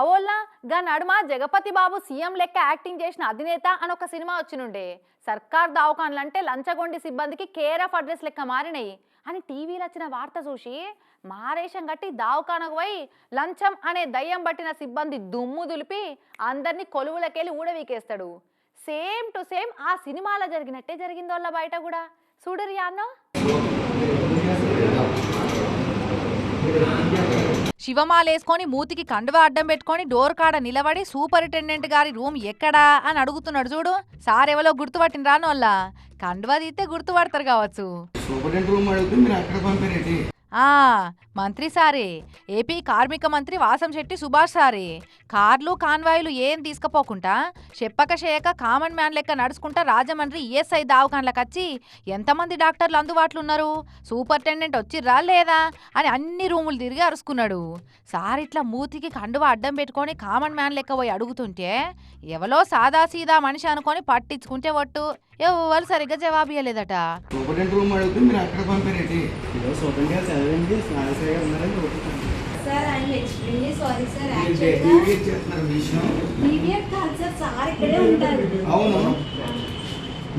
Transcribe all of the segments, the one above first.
అవోల్లా గా నడుమ జగపతి బాబు సీఎం లెక్క యాక్టింగ్ చేసిన అధినేత అని ఒక సినిమా వచ్చినుండే. సర్కార్ దవాఖాన్లంటే లంచగొండి సిబ్బందికి కేర్ ఆఫ్ అడ్రస్ లెక్క మారినాయి. అని టీవీలో వచ్చిన వార్త చూసి మారేషం గట్టి దావకానకు పోయి లంచం అనే దయ్యం పట్టిన సిబ్బంది దుమ్ము దులిపి అందరినీ కొలువులకెళ్ళి ఊడవీకేస్తాడు. సేమ్ టు సేమ్ ఆ సినిమాలో జరిగినట్టే జరిగిందోళ్ళ బయట కూడా. చూడరియాన్నో శివమాలేసుకొని మూతికి కండువ అడ్డం పెట్టుకొని డోర్ కాడ నిలబడి సూపరింటెండెంట్ గారి రూమ్ ఎక్కడా అని అడుగుతున్నాడు చూడు. సార్ ఎవలో గుర్తుపట్టిన రాను వల్ల కండువ తీస్తే గుర్తుపడతారు కావచ్చు. మంత్రి సారే ఏపీ కార్మిక మంత్రి వాసంశెట్టి సుభాష్ సారే. కార్లు కాన్వాయిలు ఏం తీసుకుపోకుండా చెప్పక చేయక కామన్ మ్యాన్ లెక్క నడుచుకుంటా రాజమండ్రి ఈఎస్ఐ దావకాన్లకు వచ్చి ఎంతమంది డాక్టర్లు అందుబాటులో ఉన్నారు సూపరింటెండెంట్ వచ్చిర్రా లేదా? అని అన్ని రూములు తిరిగి అరుచుకున్నాడు సార్ ఇట్లా మూతికి కండువ అడ్డం పెట్టుకొని కామన్ మ్యాన్ లెక్క పోయి అడుగుతుంటే ఎవలో సాదా సీదా మనిషి అనుకొని పట్టించుకుంటే ఒట్టు. ఎవరు సరిగ్గా జవాబు ఇవ్వలేదట సూపరింటెండెంట్ రూమ్ అడిగితే మీరు అక్కడ పంపారేంటి? ఈరోజు చదవండి గారు ఉన్నారని sir I'm extremely sorry sir మీరు యాక్చువల్గా డెలివరీ చేస్తున్నారు విషయం. పీడిఎఫ్ కాదు సార్ సార్ ఇక్కడే ఉంటారు. అవును.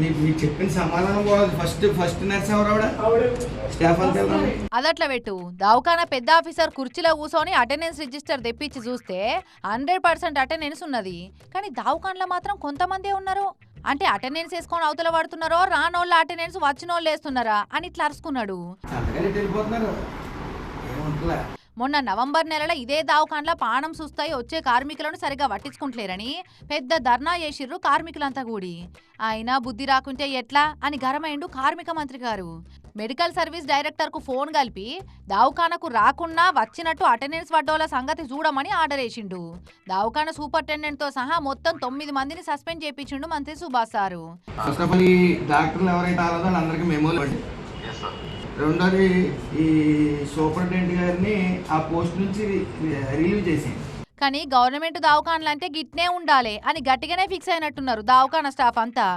మీకు మీకు చెప్పిన సమాధానం ఫస్ట్ ఫస్ట్ నర్స్? అదట్లా పెట్టు. దవాఖానా పెద్ద ఆఫీసర్ కుర్చీలో కూర్చొని అటెండెన్స్ రిజిస్టర్ తెప్పించి చూస్తే హండ్రెడ్ పర్సెంట్ అటెండెన్స్ ఉన్నది. కానీ దవాఖాన్లో మాత్రం కొంతమందే ఉన్నారు. అంటే అటెండెన్స్ వేసుకొని అవతల పడుతున్నారో రానోళ్ళు అటెండెన్స్ వచ్చినోళ్ళు వేస్తున్నారా అని ఇట్లా అరుచుకున్నాడు మొన్న నవంబర్ నెలలో ఇదే దావకాన్లో పానం సుస్తాయి వచ్చే కార్మికులను సరిగా పట్టించుకుంటలేరని పెద్ద ధర్నా చేసిర్రు కార్మికులంతా కూడి. అయినా బుద్ధి రాకుంటే ఎట్లా? అని గరమైండు కార్మిక మంత్రి గారు. మెడికల్ సర్వీస్ డైరెక్టర్కు ఫోన్ కలిపి దావఖానకు రాకున్నా వచ్చినట్టు అటెండెన్స్ పడ్డోళ్ళ సంగతి చూడమని ఆర్డర్ వేసిండు. దావఖాన సూపరింటెండెంట్తో సహా మొత్తం తొమ్మిది మందిని సస్పెండ్ చేపించిండు మంత్రి సుభాష్ సారు. డాక్టర్లు ఎవరైతే మెమోలు రెండోది ఈ సూపరింటెండెంట్ గారిని ఆ పోస్ట్ నుంచి రిలీవ్ చేసేయండి. కానీ గవర్నమెంట్ దావకాన్లు అంటే గిట్నే ఉండాలి అని గట్టిగానే ఫిక్స్ అయినట్టున్నారు దావకాన స్టాఫ్ అంతా.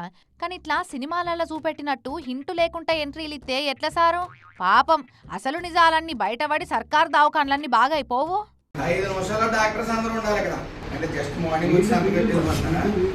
కానీ ఇట్లా సినిమాలలో చూపెట్టినట్టు హింటు లేకుండా ఎంట్రీలు ఇస్తే ఎట్లా సారు? పాపం అసలు నిజాలన్నీ బయటపడి సర్కార్ దావకాన్లన్నీ బాగా అయిపోవు ఐదు నిమిషాల్లో డాక్టర్స్ అందరూ ఉండాలి ఇక్కడ. అంటే జస్ట్ మార్నింగ్ వచ్చి?